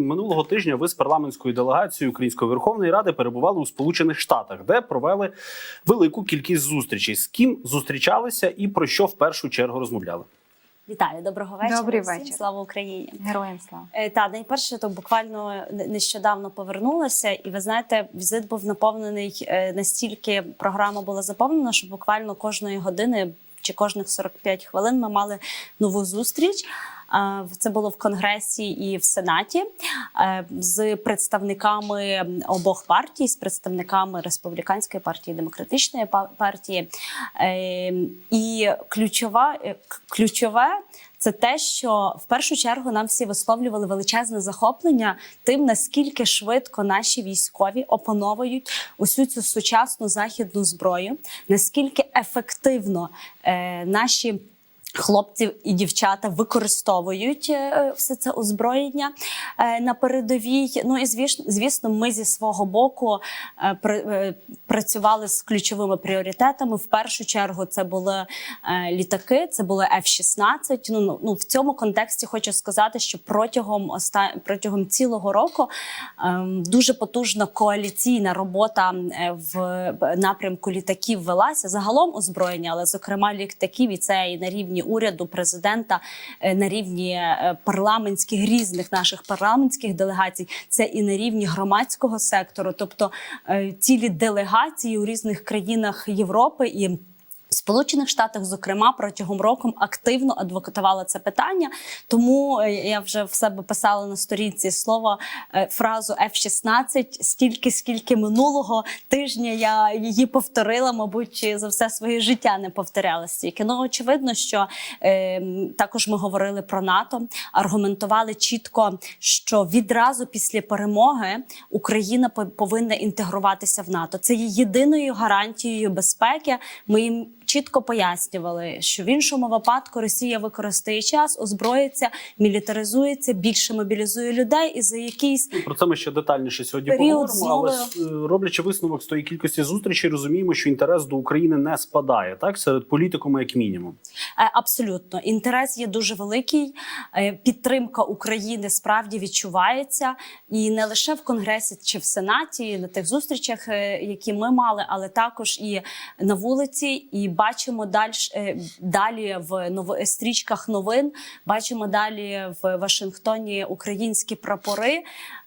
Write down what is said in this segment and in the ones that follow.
Минулого тижня ви з парламентською делегацією Української Верховної Ради перебували у Сполучених Штатах, де провели велику кількість зустрічей. З ким зустрічалися і про що в першу чергу розмовляли? Вітаю, доброго вечора. Добрий всім. Слава Україні. Героям слава. Е, Та найперше, то буквально нещодавно повернулася, і ви знаєте, візит був наповнений е, настільки програма була заповнена, що буквально кожної години чи кожних 45 хвилин ми мали нову зустріч. Е, Це було в конгресі і в сенаті е, з представниками обох партій, з представниками республіканської партії, демократичної партії. Е, І ключова ключове це те, що в першу чергу нам всі висловлювали величезне захоплення тим, наскільки швидко наші військові опановують усю цю сучасну західну зброю, наскільки ефективно наші. Хлопці і дівчата використовують е, все це озброєння е, на передовій. Ну і звісно, звісно, ми зі свого боку е, працювали з ключовими пріоритетами. В першу чергу це були літаки, це були F-16. Ну, ну, ну в цьому контексті хочу сказати, що протягом оста... протягом цілого року ем, дуже потужна коаліційна робота в напрямку літаків велася загалом озброєння, але зокрема літаків, і це і на рівні уряду, президента, е, на рівні е, парламентських різних наших парламентських делегацій, це і на рівні громадського сектору, тобто е, цілі делегації у різних країнах Європи і. В Сполучених Штатах, зокрема, протягом року активно адвокатувала це питання. Тому е, я вже в себе писала на сторінці слово е, фразу F-16 стільки, скільки минулого тижня я її повторила, мабуть, за все своє життя не повторяла стільки. Ну очевидно, що е, також ми говорили про НАТО, аргументували чітко, що відразу після перемоги Україна по- повинна інтегруватися в НАТО. Це є єдиною гарантією безпеки. Ми їм чітко пояснювали, що в іншому випадку Росія використає час, озброїться, мілітаризується, більше мобілізує людей і за якийсь Про це ми ще детальніше сьогодні поговоримо. Але знову- е, роблячи висновок з тої кількості зустрічей, розуміємо, що інтерес до України не спадає так серед політикуму, як мінімум. Е, Абсолютно інтерес є дуже великий. Е, Підтримка України справді відчувається, і не лише в конгресі чи в сенаті, і на тих зустрічах, які ми мали, але також і на вулиці. І бачимо далі, далі в ново- стрічках новин. Бачимо далі в Вашингтоні українські прапори.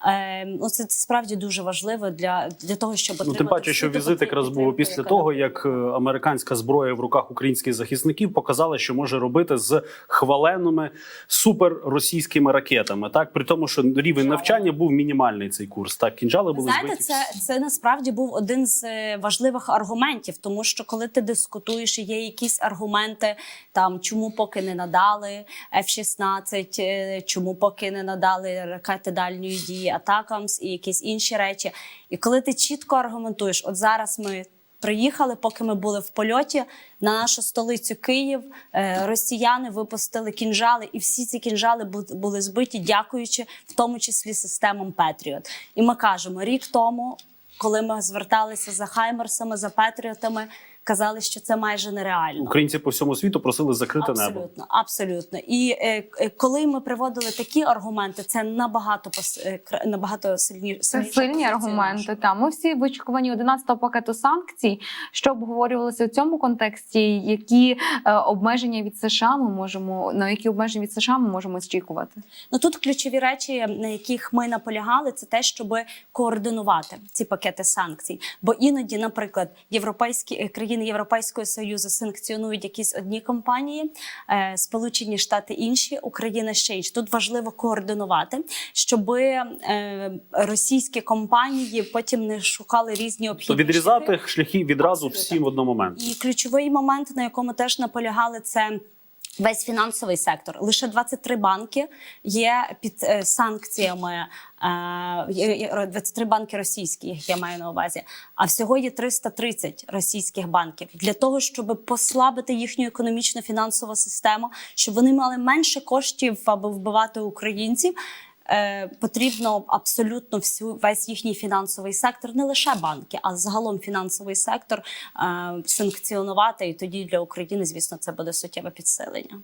Е, Ну це, справді дуже важливо для, для того, щоб Ну, тим паче, що візит якраз був після яка того, як е, американська зброя в руках українських захисників показала, що може робити з хваленими суперросійськими ракетами. Так при тому, що рівень навчання був мінімальний цей курс. Так кінжали були знаєте, збиті. це, це насправді був один з е, важливих аргументів, тому що коли ти дискутуєш, і є якісь аргументи, там чому поки не надали F-16, е, чому поки не надали ракети дальньої дії Атакамс і якісь інші речі. І коли ти чітко аргументуєш, от зараз ми. Приїхали, поки ми були в польоті на нашу столицю Київ. е, Росіяни випустили кінжали, і всі ці кінжали бу- були збиті, дякуючи в тому числі системам Петріот. І ми кажемо, рік тому, коли ми зверталися за Хаймерсами, за Петріотами, казали, що це майже нереально. Українці по всьому світу просили закрити небо. Абсолютно, абсолютно. І е, е, коли ми приводили такі аргументи, це набагато пос- е, набагато сильніше. Це сильні аргументи. Та ми всі в очікуванні 11-го пакету санкцій, що обговорювалося в цьому контексті, які е, обмеження від США ми можемо на які обмеження від США ми можемо очікувати. Ну тут ключові речі, на яких ми наполягали, це те, щоб координувати ці пакети санкцій. Бо іноді, наприклад, європейські е, країни Європейського союзу санкціонують якісь одні компанії, е, Сполучені Штати інші, Україна ще інші. Тут важливо координувати, щоб е, російські компанії потім не шукали різні То обхідні відрізати шляхи. шляхи відразу Абсолютно. всім в одному момент. І ключовий момент, на якому теж наполягали, це. Весь фінансовий сектор лише 23 банки є під е, санкціями. Е, є- є 23 банки російські, їх я маю на увазі. А всього є 330 російських банків для того, щоб послабити їхню економічно фінансову систему, щоб вони мали менше коштів, аби вбивати українців. Е, потрібно абсолютно всю весь їхній фінансовий сектор, не лише банки, а загалом фінансовий сектор е, санкціонувати. І тоді для України, звісно, це буде суттєве підсилення.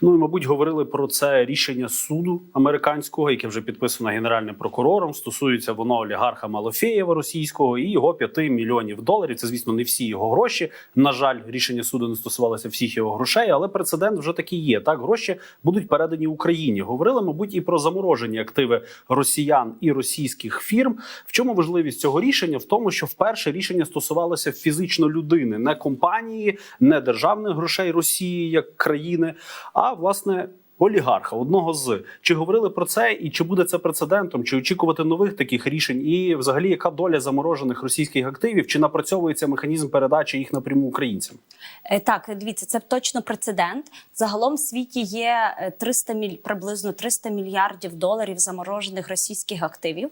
Ну і мабуть говорили про це рішення суду американського, яке вже підписано генеральним прокурором. Стосується воно олігарха Малофєєва російського і його 5 мільйонів доларів. Це звісно не всі його гроші. На жаль, рішення суду не стосувалося всіх його грошей, але прецедент вже такий є. Так гроші будуть передані Україні. Говорили, мабуть, і про заморожені активи росіян і російських фірм. В чому важливість цього рішення? В тому, що вперше рішення стосувалося фізично людини, не компанії, не державних грошей Росії як країни, а власне. Олігарха одного з чи говорили про це, і чи буде це прецедентом, чи очікувати нових таких рішень, і взагалі яка доля заморожених російських активів, чи напрацьовується механізм передачі їх напряму українцям? Е, Так, дивіться, це точно прецедент. Загалом в світі є е, 300 міль... приблизно 300 мільярдів доларів заморожених російських активів.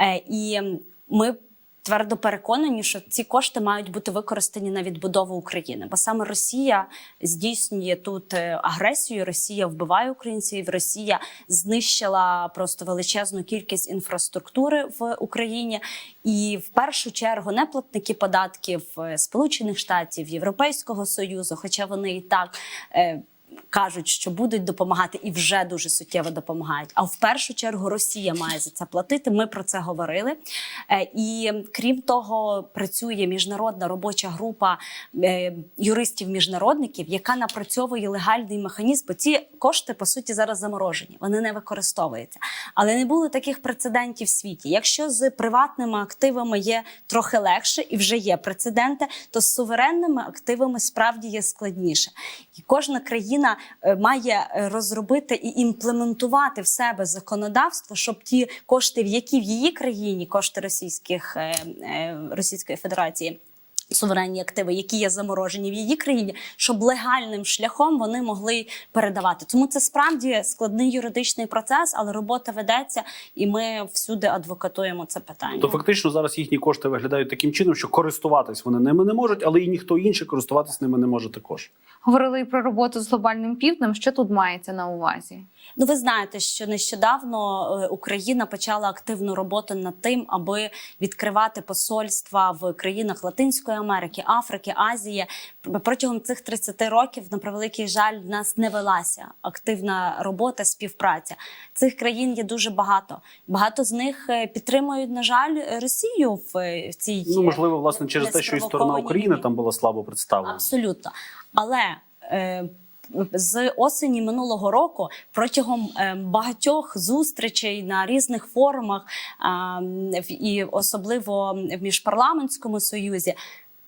Е, І ми твердо переконані, що ці кошти мають бути використані на відбудову України, бо саме Росія здійснює тут е, агресію. Росія вбиває українців. Росія знищила просто величезну кількість інфраструктури в Україні. І в першу чергу не платники податків е, Сполучених Штатів, Європейського Союзу, хоча вони і так. Кажуть, що будуть допомагати і вже дуже суттєво допомагають. А в першу чергу Росія має за це платити. Ми про це говорили. Е, І крім того, працює міжнародна робоча група е, юристів-міжнародників, яка напрацьовує легальний механізм. Бо ці кошти по суті зараз заморожені, вони не використовуються. Але не було таких прецедентів в світі. Якщо з приватними активами є трохи легше і вже є прецеденти, то з суверенними активами справді є складніше. І кожна країна е, має е, розробити і імплементувати в себе законодавство, щоб ті кошти, в які в її країні кошти російських е, Російської Федерації. Суверенні активи, які є заморожені в її країні, щоб легальним шляхом вони могли передавати. Тому це справді складний юридичний процес, але робота ведеться, і ми всюди адвокатуємо це питання. То фактично зараз їхні кошти виглядають таким чином, що користуватись вони ними не можуть, але і ніхто інший користуватись ними не може також. Говорили і про роботу з глобальним півднем. Що тут мається на увазі? Ну, ви знаєте, що нещодавно е, Україна почала активну роботу над тим, аби відкривати посольства в країнах Латинської Америки, Африки, Азії. Протягом цих 30 років, на превеликий жаль, в нас не велася активна робота, співпраця. Цих країн є дуже багато. Багато з них е, підтримують, на жаль, Росію в, е, цій Ну можливо, власне, через те, що і сторона України там була слабо представлена. Абсолютно. Але е, з осені минулого року протягом е, багатьох зустрічей на різних форумах і особливо в міжпарламентському союзі.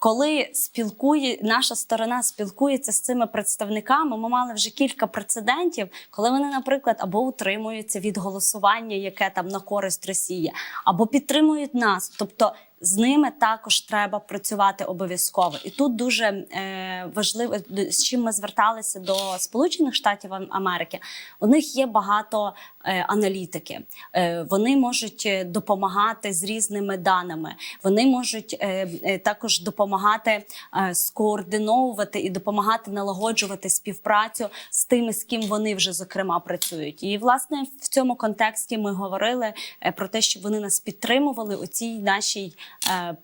Коли спілкує наша сторона спілкується з цими представниками, ми мали вже кілька прецедентів, коли вони, наприклад, або утримуються від голосування, яке там на користь Росії, або підтримують нас. Тобто з ними також треба працювати обов'язково. І тут дуже е, важливо, з чим ми зверталися до Сполучених Штатів Америки. У них є багато е, аналітики. Е, вони можуть е, допомагати з різними даними. Вони можуть е, е, також допомагати е, скоординовувати і допомагати налагоджувати співпрацю з тими, з ким вони вже зокрема працюють. І власне в цьому контексті ми говорили е, про те, щоб вони нас підтримували у цій нашій. Е,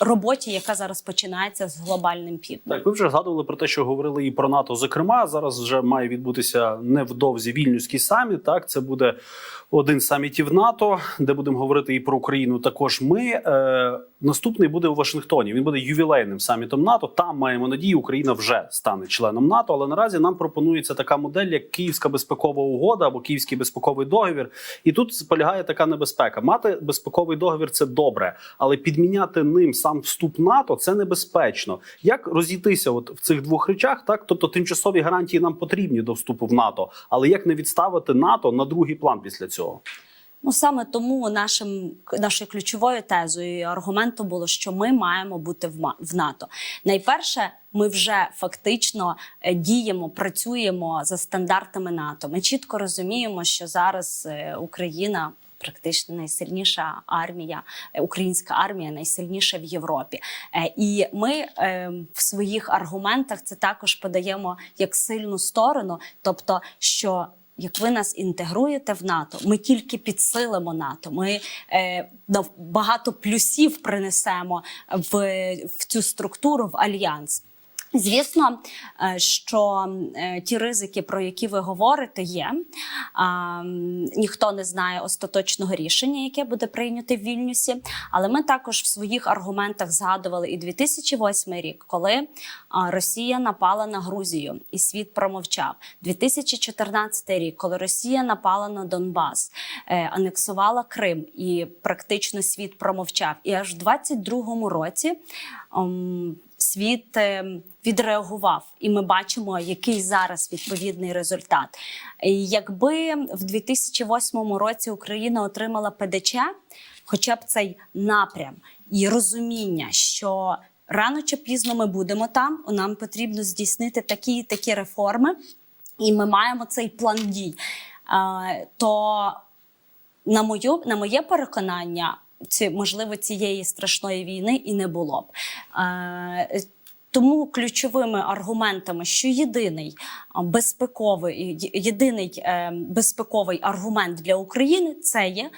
Роботі, яка зараз починається з глобальним півднем. Так, ви вже згадували про те, що говорили і про НАТО. Зокрема, зараз вже має відбутися невдовзі вільнюський саміт. Так, це буде один з самітів НАТО, де будемо говорити і про Україну. Також ми е, наступний буде у Вашингтоні. Він буде ювілейним самітом НАТО. Там маємо надію, Україна вже стане членом НАТО. Але наразі нам пропонується така модель, як Київська безпекова угода або Київський безпековий договір. І тут полягає така небезпека. Мати безпековий договір це добре, але підміняти ним сам вступ НАТО це небезпечно. Як розійтися от в цих двох речах? Так, тобто тимчасові гарантії нам потрібні до вступу в НАТО, але як не відставити НАТО на другий план після цього? Ну саме тому нашим нашою ключовою тезою і аргументом було, що ми маємо бути в, в НАТО. Найперше, ми вже фактично е, діємо, працюємо за стандартами НАТО. Ми чітко розуміємо, що зараз е, Україна. Практично найсильніша армія, е, українська армія найсильніша в Європі. Е, І ми е, в своїх аргументах це також подаємо як сильну сторону, тобто, що як ви нас інтегруєте в НАТО, ми тільки підсилимо НАТО. Ми е, багато плюсів принесемо в, в цю структуру в альянс. Звісно, е, що е, ті ризики, про які ви говорите, є. Ніхто не знає остаточного рішення, яке буде прийнято в Вільнюсі. Але ми також в своїх аргументах згадували і 2008 рік, коли Росія напала на Грузію, і світ промовчав. 2014 рік, коли Росія напала на Донбас, е, анексувала Крим, і практично світ промовчав. І аж в 22-му році. Ем, Світ е, відреагував, і ми бачимо, який зараз відповідний результат. Якби в 2008 році Україна отримала ПДЧ, хоча б цей напрям і розуміння, що рано чи пізно ми будемо там, нам потрібно здійснити такі такі реформи, і ми маємо цей план дій. Е, То на мою на моє переконання, ці можливо цієї страшної війни і не було б. Е, тому ключовими аргументами, що єдиний безпековий єдиний е, безпековий аргумент для України це є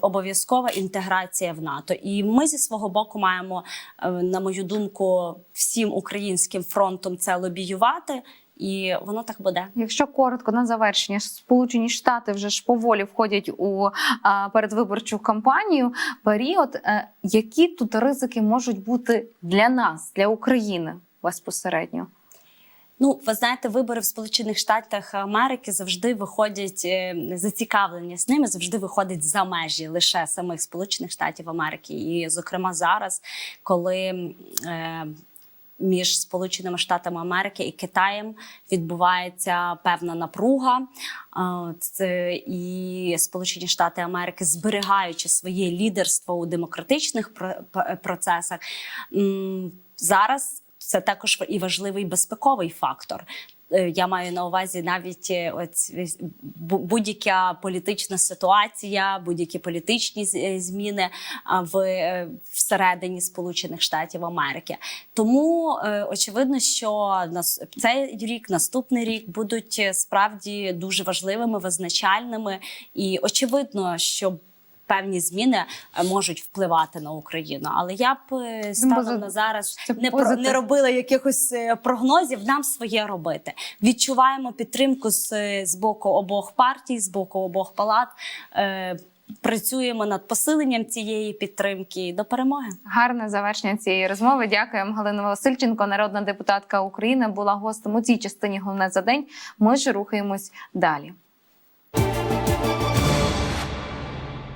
обов'язкова інтеграція в НАТО. І ми зі свого боку маємо, е, на мою думку, всім українським фронтом це лобіювати, і воно так буде. Якщо коротко на завершення, Сполучені Штати вже ж поволі входять у передвиборчу кампанію. Період, е, які тут ризики можуть бути для нас, для України безпосередньо? Ну, ви знаєте, вибори в Сполучених Штатах Америки завжди виходять е, зацікавлення з ними, завжди виходить за межі лише самих Сполучених Штатів Америки. І, зокрема, зараз, коли е, між Сполученими Штатами Америки і Китаєм відбувається певна напруга. Це і Сполучені Штати Америки, зберігаючи своє лідерство у демократичних про- процесах, зараз це також і важливий безпековий фактор. Е, Я маю на увазі навіть е, ось будь-яка політична ситуація, будь-які політичні е, зміни в е, всередині Сполучених Штатів Америки. Тому е, очевидно, що цей рік, наступний рік будуть е, справді дуже важливими, визначальними, і очевидно, що. Певні зміни е, можуть впливати на Україну, але я б е, станом на зараз не про позитив. не робила якихось е, прогнозів. Нам своє робити. Відчуваємо підтримку з, з боку обох партій, з боку обох палат. Е, працюємо над посиленням цієї підтримки до перемоги. Гарне завершення цієї розмови. Дякуємо. Галина Васильченко, народна депутатка України, була гостем у цій частині. Головне за день. Ми ж рухаємось далі.